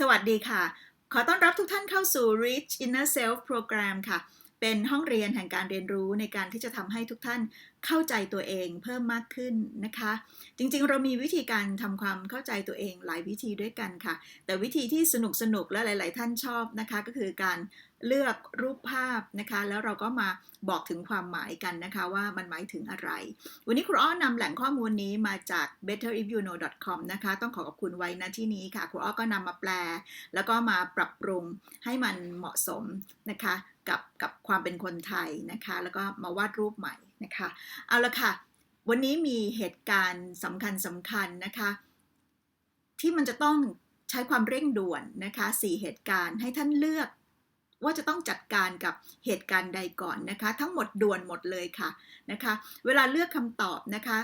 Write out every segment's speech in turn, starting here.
สวัสดีค่ะ ขอต้อนรับทุกท่านเข้าสู่ Reach Inner Self Program ค่ะ เป็นห้องเรียนแห่งการเรียนรู้ในการที่จะทำให้ทุกท่านเข้าใจตัวเองเพิ่มมากขึ้นนะคะ จริงๆ เรามีวิธีการทำความเข้าใจตัวเองหลายวิธีด้วยกันค่ะ แต่วิธีที่สนุกสนุกๆและหลาย ๆ ท่านชอบนะคะ ก็คือการ เลือกรูปภาพนะคะ แล้วเราก็มาบอกถึงความหมายกันนะคะว่ามันหมายถึงอะไร วันนี้ครูอ้อนำแหล่งข้อมูลนี้มาจาก betterifyouKnow.com นะคะ ต้องขอขอบคุณไว้ณที่นี้ค่ะ ครูอ้อก็นำมาแปล แล้วก็มาปรับปรุงให้มันเหมาะสมนะคะกับกับความเป็นคนไทยนะคะ แล้วก็มาวาดรูปใหม่นะคะ เอาละค่ะ วันนี้มีเหตุการณ์สำคัญสำคัญนะคะ ที่มันจะต้องใช้ความเร่งด่วนนะคะสี่เหตุการณ์ให้ท่านเลือก ว่าจะต้องจัดการกับเหตุการณ์ใดก่อนนะคะ ทั้งหมดด่วนหมดเลยค่ะนะคะ เวลาเลือกคำตอบนะคะ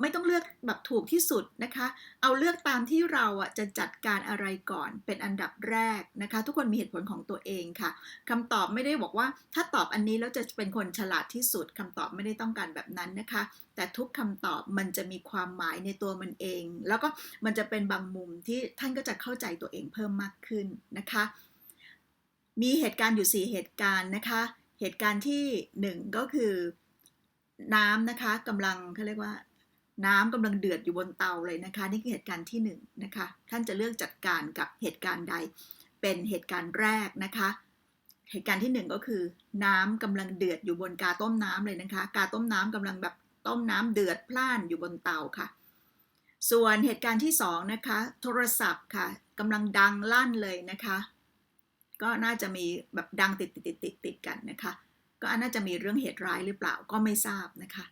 ไม่ต้องเลือกแบบถูกที่สุดนะคะ เอาเลือกตามที่เราอะจะจัดการอะไรก่อนเป็นอันดับแรกนะคะ ทุกคนมีเหตุผลของตัวเองค่ะคำตอบไม่ได้บอกว่า ถ้าตอบอันนี้แล้วจะเป็นคนฉลาดที่สุดคำตอบไม่ได้ต้องการแบบนั้นนะคะ แต่ทุกคำตอบมันจะมีความหมายในตัวมันเอง แล้วก็มันจะเป็นบางมุมที่ท่านก็จะเข้าใจตัวเองเพิ่มมากขึ้นนะคะ มีเหตุการณ์อยู่ 4 เหตุการณ์นะคะ เหตุการณ์ที่ 1 ก็คือน้ำนะคะกำลังเขาเรียกว่าน้ำกำลังเดือดอยู่บนเตาเลยนะคะ นี่คือเหตุการณ์ที่1นงนะคะท่านจะเลือกจัดการกับเหตุการณ์ใด เป็นเหตุการณ์แรกนะคะ เหตุการณ์ที่ 1 ก็คือ น้ำกำลังเดือดอยู่บนกาต้มน้ำเลยนะคะ กาต้มน้ำกำลังแบบต้มน้ำเดือดพล่านอยู่บนเตาค่ะ ส่วนเหตุการณ์ที่2นะคะโทรศัพท์ค่ะกำลังดังลั่นเลยนะคะ ก็น่าจะมีแบบดังติดติดติดติดติดกันนะคะ ก็น่าจะมีเรื่องเหตุร้ายหรือเปล่าก็ไม่ทราบนะคะ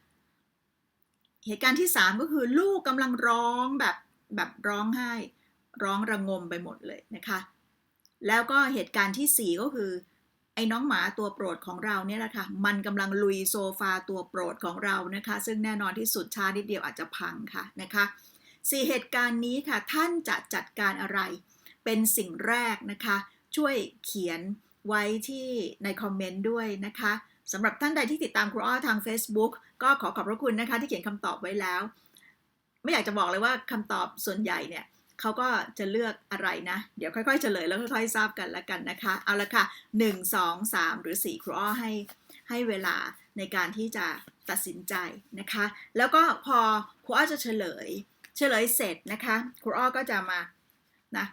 เหตุการณ์ที่ 3 ก็คือลูกกำลังร้องแบบแบบร้องไห้ร้องระงมไปหมดเลยนะคะ แล้วก็เหตุการณ์ทีสี่4 ก็คือ ไอ้น้องหมาตัวโปรดของเราเนี่ยแหละค่ะมันกำลังลุยโซฟาตัวโปรดของเรานะคะ ซึ่งแน่นอนที่สุดช้านิดเดียวอาจจะพังค่ะนะคะสี่เหตุการณ์นี้ค่ะท่านจะจัดการอะไร เป็นสิ่งแรกนะคะ ช่วยเขียนไว้ที่ในคอมเมนต์ด้วยนะคะสำหรับท่านใดที่ติดตามครูอ้อทาง Facebook ก็ขอขอบพระคุณนะคะที่เขียนคำตอบไว้แล้ว ไม่อยากจะบอกเลยว่าคำตอบส่วนใหญ่เนี่ยเขาก็จะเลือกอะไรนะ เดี๋ยวค่อยๆเฉลยแล้วค่อยๆทราบกันล้วกันนะคะ เอาละค่ะ 1 2 3 หรือ 4 ครูอ้อให้ให้เวลาในการที่จะตัดสินใจนะคะ แล้วก็พอครูอ้อจะเฉลย เฉลยเสร็จนะคะครูอ้อก็จะมานะ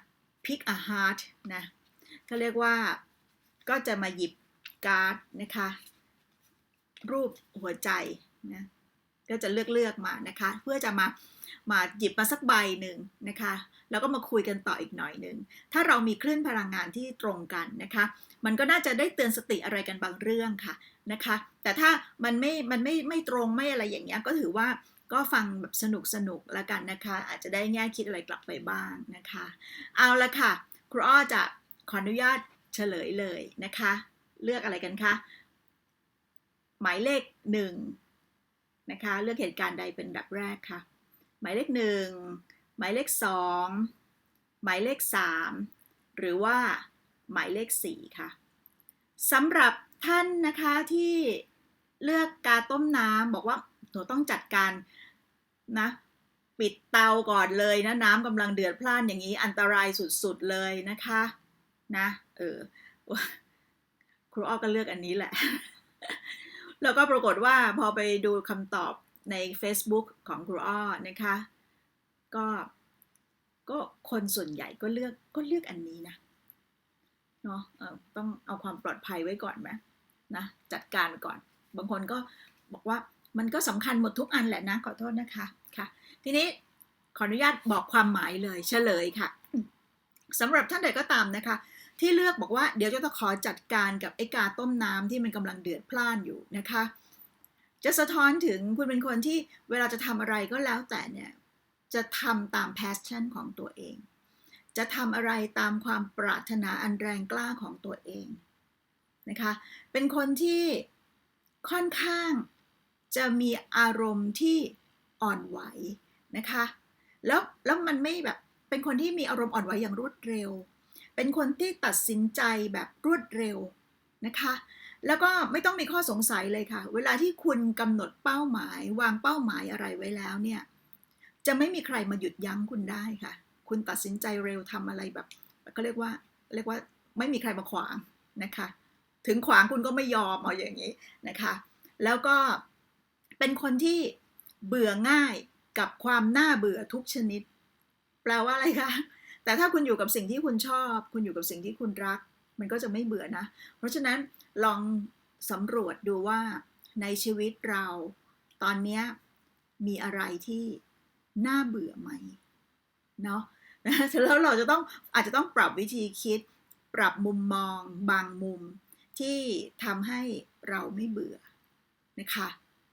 pick a heart นะ เขาเรียกว่าก็จะมาหยิบการ์ดนะคะ รูปหัวใจนะก็จะเลือกเลือกมานะคะ เพื่อจะมามาหยิบมาสักใบหนึ่งนะคะ แล้วก็มาคุยกันต่ออีกหน่อยหนึ่งถ้าเรามีคลื่นพลังงานที่ตรงกันนะคะ มันก็น่าจะได้เตือนสติอะไรกันบางเรื่องค่ะนะคะ แต่ถ้ามันไม่มันไม่ไม่ตรงไม่อะไรอย่างเงี้ยก็ถือว่าก็ฟังแบบสนุกสนุกแล้วกันนะคะ อาจจะได้แง่คิดอะไรกลับไปบ้างนะคะ เอาละค่ะครูอ้อจะ ขออนุญาตเฉลยเลยนะคะ เลือกอะไรกันคะ หมายเลขหนึ่งนะคะ เลือกเหตุการณ์ใดเป็นดับแรกค่ะ หมายเลขหนึ่งหมายเลขสองหมายเลขสามหรือว่าหมายเลขสี่ค่ะสำหรับท่านนะคะที่เลือกกาต้มน้ำบอกว่าหนูต้องจัดการนะปิดเตาก่อนเลยนะน้ำกำลังเดือดพล่านอย่างนี้อันตรายสุดๆเลยนะคะ นะ เออครูอ้อก็เลือกอันนี้แหละ แล้วก็ปรากฏว่าพอไปดูคำตอบใน Facebook ของครูอ้อนะคะ ก็ก็คนส่วนใหญ่ก็เลือกก็เลือกอันนี้นะเนาะต้องเอาความปลอดภัยไว้ก่อนไหมนะจัดการก่อน บางคนก็บอกว่ามันก็สำคัญหมดทุกอันแหละนะขอโทษนะคะค่ะ ทีนี้ขออนุญาตบอกความหมายเลยเฉลยค่ะสำหรับท่านใดก็ตามนะคะ ที่เลือกบอกว่าเดี๋ยวจะต้องขอจัดการกับไอ้กาต้มน้ำที่มันกำลังเดือดพล่านอยู่นะคะ จะสะท้อนถึงคุณเป็นคนที่เวลาจะทำอะไรก็แล้วแต่เนี่ยจะทำตาม passion ของตัวเอง จะทำอะไรตามความปรารถนาอันแรงกล้าของตัวเองนะคะ เป็นคนที่ค่อนข้างจะมีอารมณ์ที่อ่อนไหวนะคะ แล้วแล้วมันไม่แบบเป็นคนที่มีอารมณ์อ่อนไหวอย่างรวดเร็ว เป็นคนที่ตัดสินใจแบบรวดเร็วนะคะ แล้วก็ไม่ต้องมีข้อสงสัยเลยค่ะ เวลาที่คุณกำหนดเป้าหมาย วางเป้าหมายอะไรไว้แล้วเนี่ย จะไม่มีใครมาหยุดยั้งคุณได้ค่ะ คุณตัดสินใจเร็วทำอะไรแบบก็เรียกว่าเรียกว่าไม่มีใครมาขวางนะคะ ถึงขวางคุณก็ไม่ยอมเอาอย่างนี้นะคะ แล้วก็เป็นคนที่เบื่อง่ายกับความน่าเบื่อทุกชนิด แปลว่าอะไรคะ แต่ถ้าคุณอยู่กับสิ่งที่คุณชอบ คุณอยู่กับสิ่งที่คุณรัก มันก็จะไม่เบื่อนะ เพราะฉะนั้นลองสำรวจดูว่าในชีวิตเรา ตอนนี้มีอะไรที่น่าเบื่อไหมเนาะแล้วเราจะต้องอาจจะต้องปรับวิธีคิด ปรับมุมมอง บางมุมที่ทำให้เราไม่เบื่อนะคะ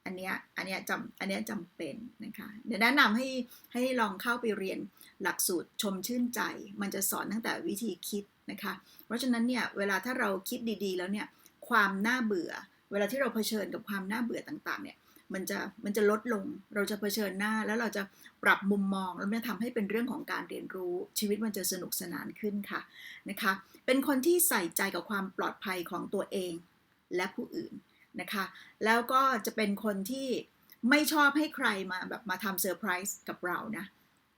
อันเนี้ยอันเนี้ยจำอันเนี้ยจำเป็นนะคะเดี๋ยวแนะนำให้ให้ลองเข้าไปเรียนหลักสูตรชมชื่นใจ มันจะสอนตั้งแต่วิธีคิดนะคะ เพราะฉะนั้นเนี่ยเวลาถ้าเราคิดดีๆ แล้วเนี่ยความน่าเบื่อ เวลาที่เราเผชิญกับความน่าเบื่อต่างๆเนี่ยมันจะมันจะลดลง เราจะเผชิญหน้าแล้วเราจะปรับมุมมองแล้วมันทำให้เป็นเรื่องของการเรียนรู้ ชีวิตมันจะสนุกสนานขึ้นค่ะนะคะ เป็นคนที่ใส่ใจกับความปลอดภัยของตัวเองและผู้อื่น นะคะ แล้วก็จะเป็นคนที่ไม่ชอบให้ใครมาแบบมาทำเซอร์ไพรส์กับเรานะ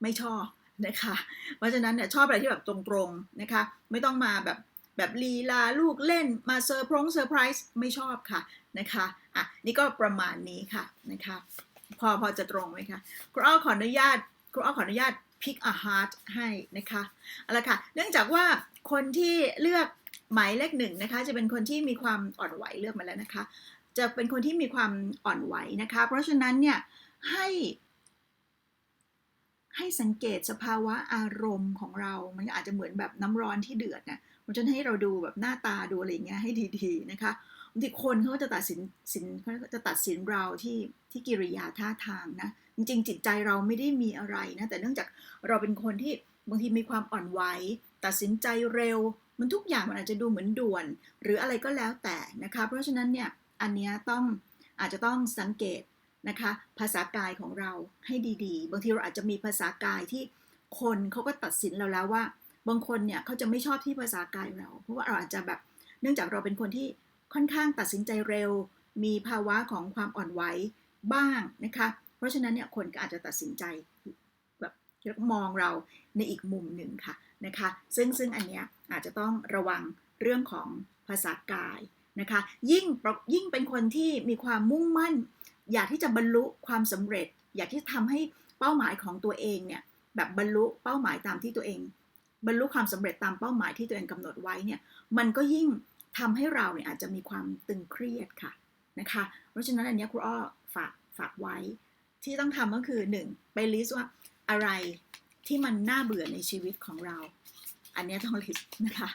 ไม่ชอบนะคะ เพราะฉะนั้นเนี่ยชอบอะไรที่แบบตรงๆนะคะ ไม่ต้องมาแบบแบบลีลาลูกเล่นมาเซอร์พรงเซอร์ไพรส์ไม่ชอบค่ะนะคะอะนี่ก็ประมาณนี้ค่ะนะคะพอพอจะตรงไหมคะครูอ้อขออนุญาตครูอ้อขออนุญาต pick a heart ให้นะคะเอาละค่ะ เนื่องจากว่าคนที่เลือก หมายเลขหนึ่งนะคะจะเป็นคนที่มีความอ่อนไหวเลือกมาแล้วนะคะ จะเป็นคนที่มีความอ่อนไหวนะคะ เพราะฉะนั้นเนี่ยให้ให้สังเกตสภาวะอารมณ์ของเรา มันอาจจะเหมือนแบบน้ำร้อนที่เดือดนะมันจะให้เราดูแบบหน้าตาดูอะไรเงี้ยให้ดีๆนะคะบางทีคนเขาจะตัดสินสินเขาจะตัดสินเราที่ที่กิริยาท่าทางนะ จริงๆ จิตใจเราไม่ได้มีอะไรนะ แต่เนื่องจากเราเป็นคนที่บางทีมีความอ่อนไหวตัดสินใจเร็ว มันทุกอย่างมันอาจจะดูเหมือนด่วน หรืออะไรก็แล้วแต่นะคะ เพราะฉะนั้นเนี่ยอันนี้ต้องอาจจะต้องสังเกตนะคะ ภาษากายของเราให้ดีๆ บางทีเราอาจจะมีภาษากายที่คนเขาก็ตัดสินเราแล้วว่า บางคนเนี่ยเขาจะไม่ชอบที่ภาษากายเรา เพราะว่าเราอาจจะแบบเนื่องจากเราเป็นคนที่ค่อนข้างตัดสินใจเร็ว มีภาวะของความอ่อนไหวบ้างนะคะ เพราะฉะนั้นเนี่ยคนก็อาจจะตัดสินใจแบบมองเราในอีกมุมหนึ่งค่ะ นะคะ ซึ่งซึ่งอันเนี้ยอาจจะต้องระวังเรื่องของภาษากายนะคะ ยิ่งยิ่งเป็นคนที่มีความมุ่งมั่น อยากที่จะบรรลุความสำเร็จ อยากที่ทำให้เป้าหมายของตัวเองเนี่ยแบบบรรลุเป้าหมายตามที่ตัวเอง บรรลุความสำเร็จตามเป้าหมายที่ตัวเองกำหนดไว้เนี่ยมันก็ยิ่งทำให้เราเนี่ยอาจจะมีความตึงเครียดค่ะนะคะ เพราะฉะนั้นอันนี้ครูอ้อฝากฝากไว้ ที่ต้องทำก็คือ 1. ไปลิสต์ว่าอะไร ที่มันน่าเบื่อในชีวิตของเรา อันนี้ต้องลิสต์นะคะ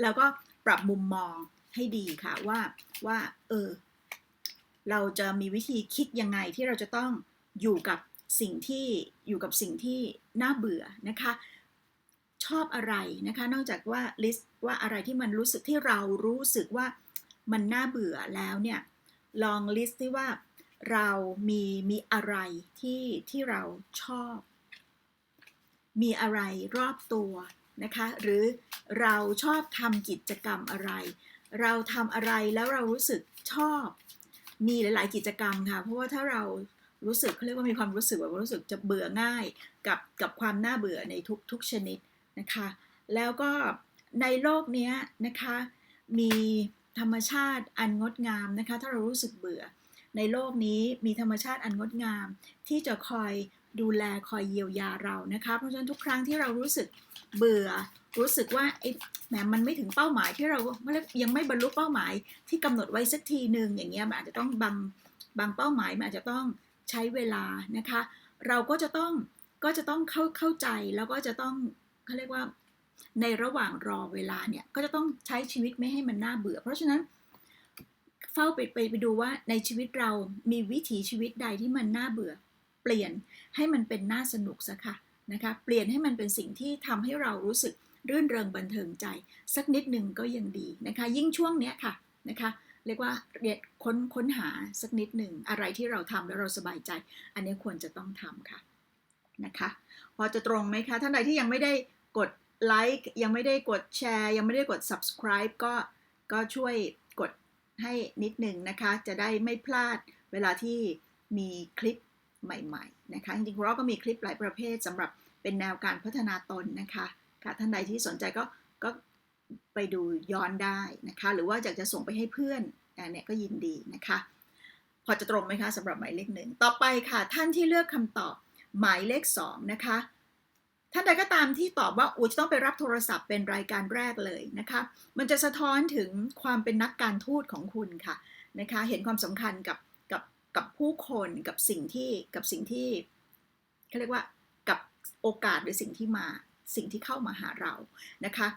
แล้วก็ปรับมุมมองให้ดีค่ะว่าว่าเออเราจะมีวิธีคิดยังไงที่เราจะต้องอยู่กับสิ่งที่อยู่กับสิ่งที่น่าเบื่อนะคะ ชอบอะไรนะคะ นอกจากว่าลิสต์ว่าอะไรที่มันรู้สึกที่เรารู้สึกว่ามันน่าเบื่อแล้วเนี่ยลองลิสต์ที่ว่าเรามีมีอะไรที่ที่เราชอบ มีอะไรรอบตัวนะคะ หรือเราชอบทำกิจกรรมอะไร เราทำอะไรแล้วเรารู้สึกชอบ มีหลาย ๆ กิจกรรมค่ะ เพราะว่าถ้าเรารู้สึกเขาเรียกว่ามีความรู้สึกแบบรู้สึกจะเบื่อง่ายกับกับความน่าเบื่อในทุกทุกชนิดนะคะ แล้วก็ในโลกนี้นะคะ มีธรรมชาติอันงดงามนะคะ ถ้าเรารู้สึกเบื่อ ในโลกนี้มีธรรมชาติอันงดงาม ที่จะคอย ดูแลคอยเยียวยาเรานะคะเพราะฉะนั้นทุกครั้งที่เรารู้สึกเบื่อ รู้สึกว่าไอ้แหมมันไม่ถึงเป้าหมายที่เรายังไม่บรรลุเป้าหมายที่กำหนดไว้สักทีหนึ่งอย่างเงี้ยมันอาจจะต้องบางบางเป้าหมายมันอาจจะต้องใช้เวลานะคะ เราก็จะต้องก็จะต้องเข้าเข้าใจแล้วก็จะต้องเขาเรียกว่าในระหว่างรอเวลาเนี่ยก็จะต้องใช้ชีวิตไม่ให้มันน่าเบื่อ เพราะฉะนั้นเฝ้าไปไปไปดูว่าในชีวิตเรามีวิถีชีวิตใดที่มันน่าเบื่อ ปลี่ยนให้มันเป็นน่าสนุกซะค่ะนะคะเปลี่ยนให้มันเป็นสิ่งที่ทำให้เรารู้สึกรื่นเริงบันเทิงใจ สักนิดหนึ่งก็ยังดีนะคะ ยิ่งช่วงเนี้ยค่ะนะคะเรียกว่าเรียนค้นค้นหาสักนิดหนึ่งอะไรที่เราทำแล้วเราสบายใจ อันนี้ควรจะต้องทำค่ะนะคะพอจะตรงไหมคะท่านใดที่ยังไม่ได้กดไลค์ยังไม่ได้กดแชร์ยังไม่ได้กด subscribe ก็ก็ช่วยกดให้นิดหนึ่งนะคะ จะได้ไม่พลาดเวลาที่มีคลิป ใหม่ๆนะคะจริงๆเราก็มีคลิปหลายประเภทสำหรับเป็นแนวการพัฒนาตนนะคะค่ะท่านใดที่สนใจก็ก็ไปดูย้อนได้นะคะ หรือว่าอยากจะส่งไปให้เพื่อนอันเนี้ยก็ยินดีนะคะ พอจะตรงไหมคะสำหรับหมายเลขหนึ่งต่อไปค่ะ ท่านที่เลือกคำตอบหมายเลขสองนะคะท่านใดก็ตามที่ตอบว่าอูจะต้องไปรับโทรศัพท์เป็นรายการแรกเลยนะคะ มันจะสะท้อนถึงความเป็นนักการทูตของคุณค่ะนะคะ เห็นความสำคัญกับ กับผู้คนกับสิ่งที่กับสิ่งที่เขาเรียกว่ากับโอกาสหรือสิ่งที่มาสิ่งที่เข้ามาหาเรานะคะ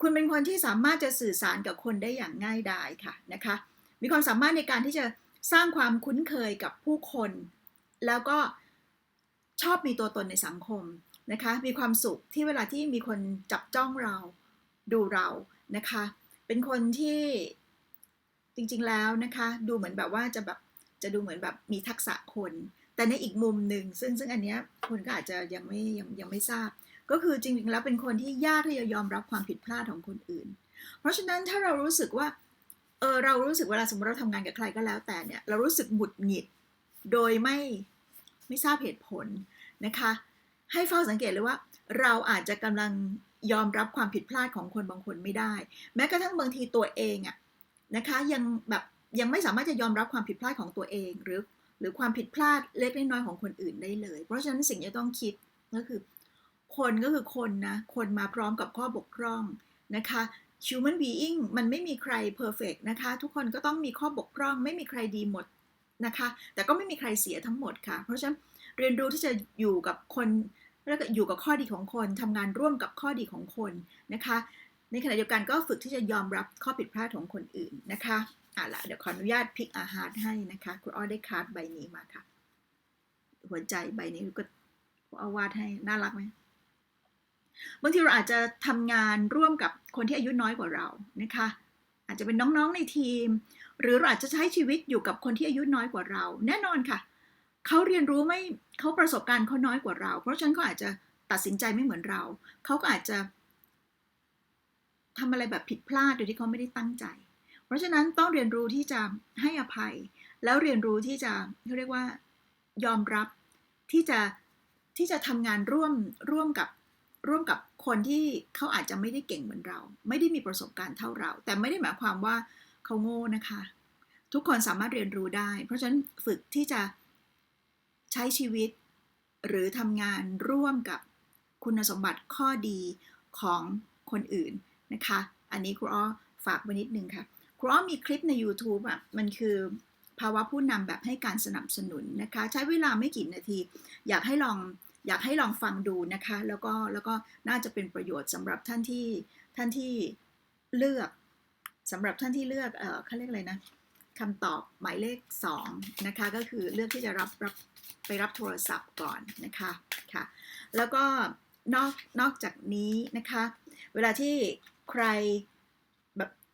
คุณเป็นคนที่สามารถจะสื่อสารกับคนได้อย่างง่ายดายค่ะนะคะ มีความสามารถในการที่จะสร้างความคุ้นเคยกับผู้คน แล้วก็ชอบมีตัวตนในสังคมนะคะ มีความสุขที่เวลาที่มีคนจับจ้องเราดูเรานะคะ เป็นคนที่จริงๆแล้วนะคะ ดูเหมือนแบบว่าจะแบบ จะดูเหมือนแบบมีทักษะคน แต่ในอีกมุมหนึ่งซึ่งซึ่งอันเนี้ยคนก็อาจจะยังไม่ยังยังไม่ทราบ ก็คือจริงๆแล้วเป็นคนที่ยากที่จะยอมรับความผิดพลาดของคนอื่น เพราะฉะนั้นถ้าเรารู้สึกว่าเออเรารู้สึกเวลาสมมติเราทำงานกับใครก็แล้วแต่เนี่ยเรารู้สึกหงุดหงิด โดยไม่ไม่ทราบเหตุผลนะคะ ให้เฝ้าสังเกตเลยว่า เราอาจจะกำลังยอมรับความผิดพลาดของคนบางคนไม่ได้ แม้กระทั่งบางทีตัวเองอะนะคะยังแบบ ยังไม่สามารถจะยอมรับความผิดพลาดของตัวเอง หรือหรือความผิดพลาดเล็กน้อยของคนอื่นได้เลย เพราะฉะนั้นสิ่งที่ต้องคิดก็คือ คนก็คือคนนะ คนมาพร้อมกับข้อบกพร่องนะคะ human being มันไม่มีใคร perfect นะคะ ทุกคนก็ต้องมีข้อบกพร่อง ไม่มีใครดีหมดนะคะ แต่ก็ไม่มีใครเสียทั้งหมดค่ะ เพราะฉะนั้นเรียนรู้ที่จะอยู่กับคนแล้วก็อยู่กับข้อดีของคนทำงานร่วมกับข้อดีของคนนะคะ ในขณะเดียวกันก็ฝึกที่จะยอมรับข้อผิดพลาดของคนอื่นนะคะ อะละเดี๋ยวขออนุญาตพิกอาหารให้นะคะคุณอ้อได้คาร์ดใบนี้มาค่ะ หัวใจใบนี้ก็เอาวาดให้น่ารักไหมบางทีเราอาจจะทำงานร่วมกับคนที่อายุน้อยกว่าเรานะคะ อาจจะเป็นน้องๆในทีม หรือเราอาจจะใช้ชีวิตอยู่กับคนที่อายุน้อยกว่าเรา แน่นอนค่ะเขาเรียนรู้ไม่เขาประสบการณ์เขาน้อยกว่าเรา เพราะฉะนั้นเขาอาจจะตัดสินใจไม่เหมือนเรา เขาก็อาจจะทำอะไรแบบผิดพลาดโดยที่เขาไม่ได้ตั้งใจ เพราะฉะนั้นต้องเรียนรู้ที่จะให้อภัย แล้วเรียนรู้ที่จะเขาเรียกว่ายอมรับที่จะที่จะทำงานร่วมร่วมกับร่วมกับคนที่เขาอาจจะไม่ได้เก่งเหมือนเรา ไม่ได้มีประสบการณ์เท่าเรา แต่ไม่ได้หมายความว่าเขาโง่นะคะ ทุกคนสามารถเรียนรู้ได้ เพราะฉะนั้นฝึกที่จะใช้ชีวิต หรือทำงานร่วมกับคุณสมบัติข้อดีของคนอื่นนะคะ อันนี้ครูอ้อฝากไว้นิดนึงค่ะ ครูอ้อมีคลิปใน YouTube อะมันคือภาวะผู้นำแบบให้การสนับสนุนนะคะ ใช้เวลาไม่กี่นาที อยากให้ลองอยากให้ลองฟังดูนะคะ แล้วก็แล้วก็น่าจะเป็นประโยชน์สำหรับท่านที่ท่านที่เลือกสำหรับท่านที่เลือกเออเขาเรียกอะไรนะคำตอบหมายเลข2นะคะก็คือเลือกที่จะรับรับไปรับโทรศัพท์ก่อนนะคะค่ะแล้วก็นอกนอกจากนี้นะคะ เวลาที่ใคร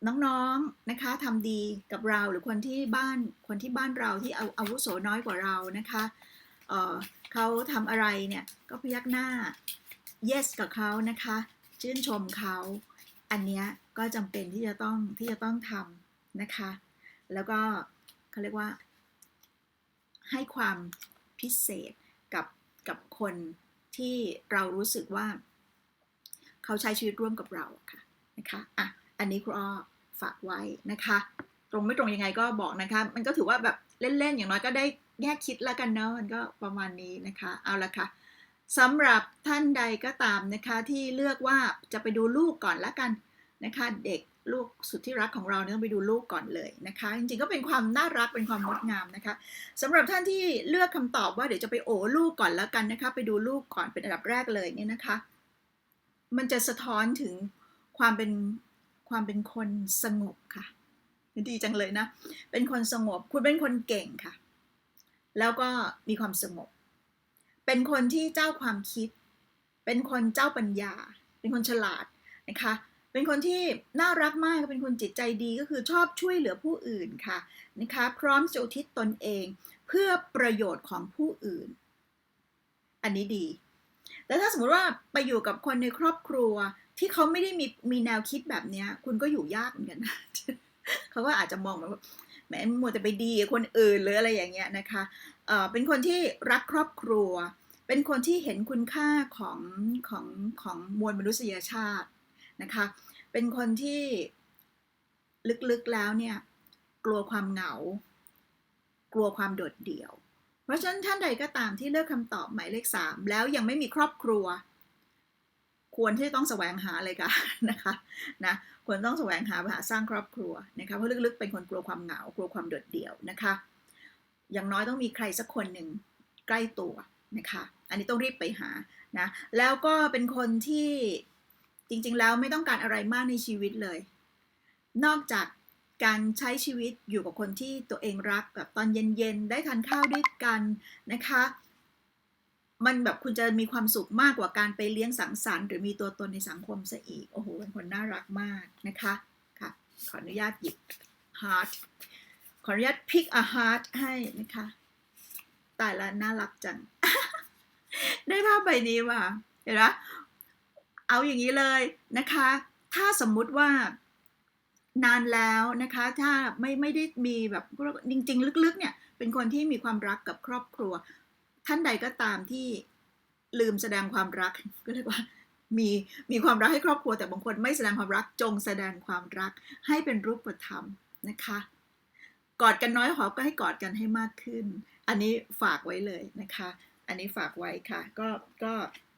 น้องๆนะคะทำดีกับเราหรือคนที่บ้านคนที่บ้านเราที่เอาอาวุโสน้อยกว่าเรานะคะเเขาทำอะไรเนี่ยก็พยักหน้า yes กับเขานะคะชื่นชมเขาอันเนี้ยก็จำเป็นที่จะต้องที่จะต้องทำนะคะ แล้วก็เขาเรียกว่า ให้ความพิเศษกับกับคนที่เรารู้สึกว่า เขาใช้ชีวิตร่วมกับเราค่ะนะคะอะอันนี้ครูอ้อ ฝากไว้นะคะ ตรงไม่ตรงยังไงก็บอกนะคะ มันก็ถือว่าแบบเล่นๆ อย่างน้อยก็ได้แง่คิดแล้วกันเนาะมันก็ประมาณนี้นะคะ เอาละค่ะสำหรับท่านใดก็ตามนะคะที่เลือกว่าจะไปดูลูกก่อนละกันนะคะ เด็กลูกสุดที่รักของเราเนี่ยต้องไปดูลูกก่อนเลยนะคะ จริงๆก็เป็นความน่ารักเป็นความงดงามนะคะสำหรับท่านที่เลือกคำตอบว่าเดี๋ยวจะไปโอ้ลูกก่อนแล้วกันนะคะ ไปดูลูกก่อนเป็นอันดับแรกเลยเนี่ยนะคะ มันจะสะท้อนถึงความเป็น ความเป็นคนสงบค่ะดีจังเลยนะ เป็นคนสงบ คุณเป็นคนเก่งค่ะ แล้วก็มีความสงบ เป็นคนที่เจ้าความคิด เป็นคนเจ้าปัญญา เป็นคนฉลาดนะคะ เป็นคนที่น่ารักมาก เป็นคนจิตใจดีก็คือชอบช่วยเหลือผู้อื่นค่ะนะคะ พร้อมจะอุทิศตนเอง เพื่อประโยชน์ของผู้อื่น อันนี้ดี แต่ถ้าสมมติว่าไปอยู่กับคนในครอบครัว ที่เขาไม่ได้มีมีแนวคิดแบบนี้คุณก็อยู่ยากเหมือนกันนะเขาก็อาจจะมองแบบแหมมัวแต่ไปดีคนอื่นหรืออะไรอย่างเงี้ยนะคะเอ่อเป็นคนที่รักครอบครัว เป็นคนที่เห็นคุณค่าของของของมวลมนุษยชาตินะคะ เป็นคนที่ลึกๆแล้วเนี่ย กลัวความเหงา กลัวความโดดเดี่ยว เพราะฉะนั้นท่านใดก็ตามที่เลือกคำตอบหมายเลขสามแล้วยังไม่มีครอบครัว ควรที่จะต้องแสวงหาเลยค่ะนะคะนะควรต้องแสวงหาหาสร้างครอบครัวนะคะเพราะลึกๆเป็นคนกลัวความเหงากลัวความโดดเดี่ยวนะคะ อย่างน้อยต้องมีใครสักคนหนึ่งใกล้ตัวนะคะ อันนี้ต้องรีบไปหานะแล้วก็เป็นคนที่จริงๆแล้วไม่ต้องการอะไรมากในชีวิตเลย นอกจากการใช้ชีวิตอยู่กับคนที่ตัวเองรักแบบตอนเย็นๆ ได้ทานข้าวด้วยกันนะคะ มันแบบคุณจะมีความสุขมากกว่าการไปเลี้ยงสังสรรค์หรือมีตัวตนในสังคมซะอีก โอ้โหเป็นคนน่ารักมากนะคะค่ะ ขออนุญาตหยิบ heart ขออนุญาต pick a heart ให้นะคะตายละน่ารักจัง ได้ภาพใบนี้มาเห็นไหมเอาอย่างนี้เลยนะคะ ถ้าสมมุติว่านานแล้วนะคะ ถ้าไม่ไม่ได้มีแบบจริง ๆ ลึกๆเนี่ย เป็นคนที่มีความรักกับครอบครัว ท่านใดก็ตามที่ลืมแสดงความรักก็เรียกว่ามีมีความรักให้ครอบครัวแต่บางคนไม่แสดงความรักจงแสดงความรักให้เป็นรูปธรรมนะคะ กอดกันน้อยหอก็ให้กอดกันให้มากขึ้น อันนี้ฝากไว้เลยนะคะ อันนี้ฝากไว้ค่ะ ก็ก็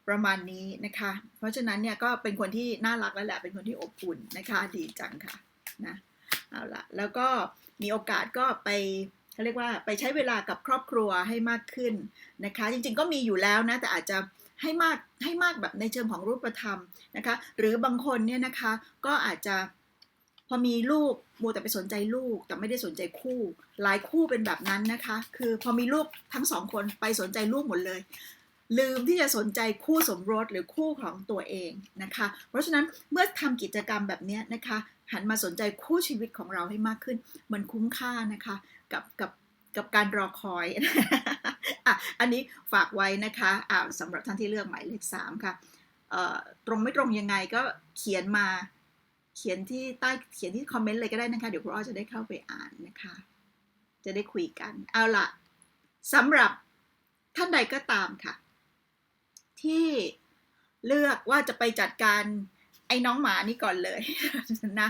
ประมาณนี้นะคะ เพราะฉะนั้นเนี่ยก็เป็นคนที่น่ารักแล้วแหละเป็นคนที่อบอุ่นนะคะ ดีจังค่ะนะเอาละแล้วก็มีโอกาสก็ไป เขาเรียกว่าไปใช้เวลากับครอบครัวให้มากขึ้นนะคะ จริงๆก็มีอยู่แล้วนะ แต่อาจจะให้มากให้มากแบบในเชิงของรูปธรรมนะคะ หรือบางคนเนี่ยนะคะก็อาจจะพอมีลูกมัวแต่ไปสนใจลูกแต่ไม่ได้สนใจคู่ หลายคู่เป็นแบบนั้นนะคะ คือพอมีลูกทั้งสองคนไปสนใจลูกหมดเลย ลืมที่จะสนใจคู่สมรสหรือคู่ของตัวเองนะคะ เพราะฉะนั้นเมื่อทำกิจกรรมแบบนี้นะคะ หันมาสนใจคู่ชีวิตของเราให้มากขึ้น มันคุ้มค่านะคะ กับกับกับการรอคอยอะอันนี้ฝากไว้นะคะอ่าสำหรับท่านที่เลือกหมายเลขสามค่ะตรงไม่ตรงยังไงก็เขียนมาเขียนที่ใต้เขียนที่คอมเมนต์เลยก็ได้นะคะ เดี๋ยวครูอ้อจะได้เข้าไปอ่านนะคะ จะได้คุยกัน เอาล่ะสำหรับท่านใดก็ตามค่ะ ที่เลือกว่าจะไปจัดการ ไอ้น้องหมานี่ก่อนเลยนะ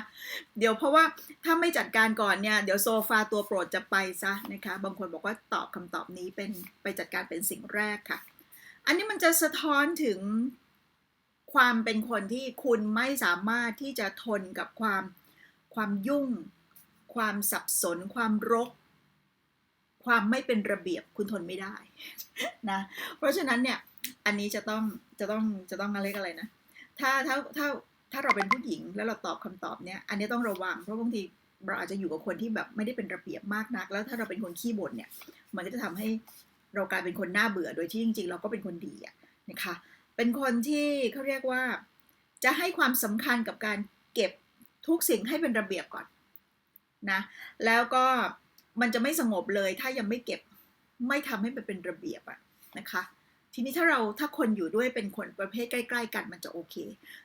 เดี๋ยวเพราะว่าถ้าไม่จัดการก่อนเนี่ยเดี๋ยวโซฟาตัวโปรดจะไปซะนะคะ บางคนบอกว่าตอบคำตอบนี้เป็นไปจัดการเป็นสิ่งแรกค่ะ อันนี้มันจะสะท้อนถึงความเป็นคนที่คุณไม่สามารถที่จะทนกับความความยุ่ง ความสับสน ความรก ความไม่เป็นระเบียบคุณทนไม่ได้นะเพราะฉะนั้นเนี่ยอันนี้จะต้องจะต้องจะต้องอะไรกันอะไรนะ ถ้าถ้าถ้าถ้าเราเป็นผู้หญิงแล้วเราตอบคำตอบเนี่ยอันนี้ต้องระวังเพราะบางทีเราอาจจะอยู่กับคนที่แบบไม่ได้เป็นระเบียบมากนัก แล้วถ้าเราเป็นคนขี้บ่นเนี่ย มันก็จะทำให้เรากลายเป็นคนน่าเบื่อโดยที่จริง ๆ เราก็เป็นคนดีอะนะคะ เป็นคนที่เขาเรียกว่า จะให้ความสำคัญกับการเก็บทุกสิ่งให้เป็นระเบียบก่อนนะแล้วก็มันจะไม่สงบเลยถ้ายังไม่เก็บไม่ทำให้มันเป็นระเบียบอะนะคะ ทีนี้ถ้าเราถ้าคนอยู่ด้วยเป็นคนประเภทใกล้ ๆ กันมันจะโอเค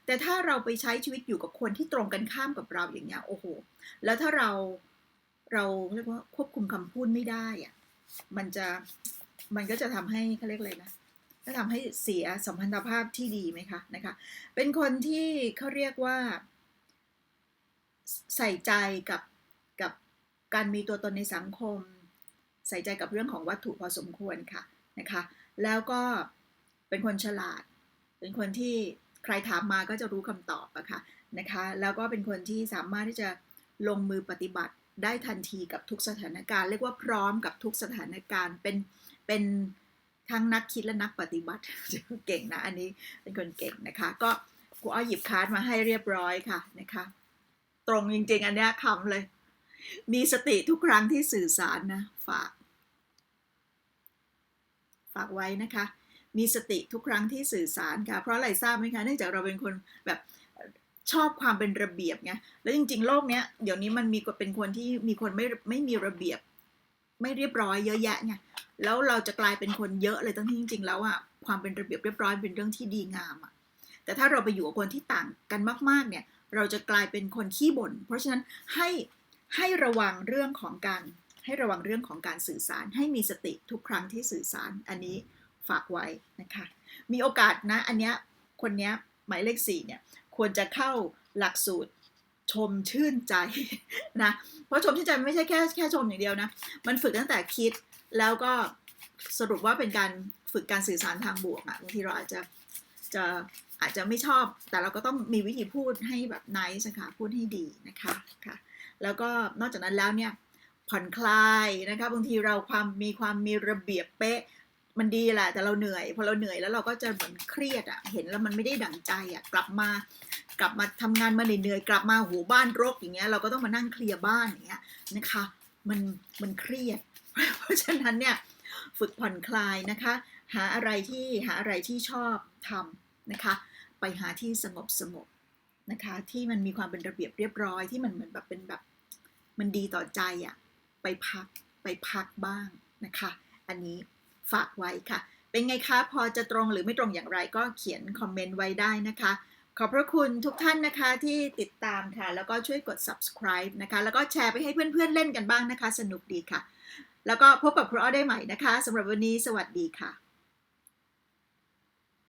แต่ถ้าเราไปใช้ชีวิตอยู่กับคนที่ตรงกันข้ามกับเราอย่างเงี้ยโอ้โห แล้วถ้าเราเราเรียกว่าควบคุมคำพูดไม่ได้อะมันจะมันก็จะทำให้เขาเรียกอะไรนะก็ทำให้เสียสัมพันธภาพที่ดีไหมคะนะคะ เป็นคนที่เขาเรียกว่า ใส่ใจกับกับการมีตัวตนในสังคม ใส่ใจกับเรื่องของวัตถุพอสมควรค่ะนะคะ แล้วก็เป็นคนฉลาด เป็นคนที่ใครถามมาก็จะรู้คำตอบอะค่ะนะคะ แล้วก็เป็นคนที่สามารถที่จะลงมือปฏิบัติได้ทันทีกับทุกสถานการณ์ เรียกว่าพร้อมกับทุกสถานการณ์ เป็นเป็นทั้งนักคิดและนักปฏิบัติเก่งนะอันนี้เป็นคนเก่งนะคะ ก็ครูอ้อหยิบคาร์ดมาให้เรียบร้อยค่ะนะคะ ตรงจริงๆ อันนี้คำเลย มีสติทุกครั้งที่สื่อสารนะฝากากไว้นะคะ มีสติทุกครั้งที่สื่อสารค่ะ เพราะอะไรทราบไหมคะ เนื่องจากเราเป็นคนแบบชอบความเป็นระเบียบไง แล้วจริง ๆ โลกเนี้ยเดี๋ยวนี้มันมีเป็นคนที่มีคนไม่ไม่มีระเบียบ ไม่เรียบร้อยเยอะแยะไง แล้วเราจะกลายเป็นคนเยอะเลยทั้งที่จริง ๆ แล้วอะความเป็นระเบียบเรียบร้อยเป็นเรื่องที่ดีงามอะแต่ถ้าเราไปอยู่กับคนที่ต่างกันมาก ๆ เนี่ย เราจะกลายเป็นคนขี้บ่น เพราะฉะนั้นให้ให้ระวังเรื่องของการ ให้ระวังเรื่องของการสื่อสารให้มีสติทุกครั้งที่สื่อสารอันนี้ฝากไว้นะคะ มีโอกาสนะอันเนี้ยคนเนี้ยหมายเลขสี่เนี่ยควรจะเข้าหลักสูตรชมชื่นใจนะเพราะชมชื่นใจไม่ใช่แค่แค่ชมอย่างเดียวนะ มันฝึกตั้งแต่คิดแล้วก็สรุปว่าเป็นการฝึกการสื่อสารทางบวกอะบางทีเราอาจจะจะอาจจะไม่ชอบ แต่เราก็ต้องมีวิธีพูดให้แบบ nice นะคะพูดให้ดีนะคะค่ะแล้วก็นอกจากนั้นแล้วเนี่ย ผ่อนคลายนะคะบางทีเราความมีความมีระเบียบเป๊ะมันดีแหละแต่เราเหนื่อยพอเราเหนื่อยแล้วเราก็จะเหมือนเครียดอะเห็นแล้วมันไม่ได้ดั่งใจอะกลับมา กลับมาทำงานมาเหนื่อยกลับมาหูบ้านรกอย่างเงี้ยเราก็ต้องมานั่งเคลียร์บ้านอย่างเงี้ยนะคะ มันมันเครียด เพราะฉะนั้นเนี่ยฝึกผ่อนคลายนะคะ หาอะไรที่หาอะไรที่ชอบทำนะคะ ไปหาที่สงบสงบนะคะ ที่มันมีความเป็นระเบียบเรียบร้อยที่มันเหมือนแบบเป็นแบบ มันดีต่อใจอะ ไปพักไปพักบ้างนะคะ อันนี้ฝากไว้ค่ะ เป็นไงคะพอจะตรงหรือไม่ตรงอย่างไรก็เขียนคอมเมนต์ไว้ได้นะคะ ขอบพระคุณทุกท่านนะคะที่ติดตามค่ะ แล้วก็ช่วยกด subscribe นะคะ แล้วก็แชร์ไปให้เพื่อนๆเล่นกันบ้างนะคะ สนุกดีค่ะ แล้วก็พบกับครูอ้อได้ใหม่นะคะสำหรับวันนี้สวัสดีค่ะ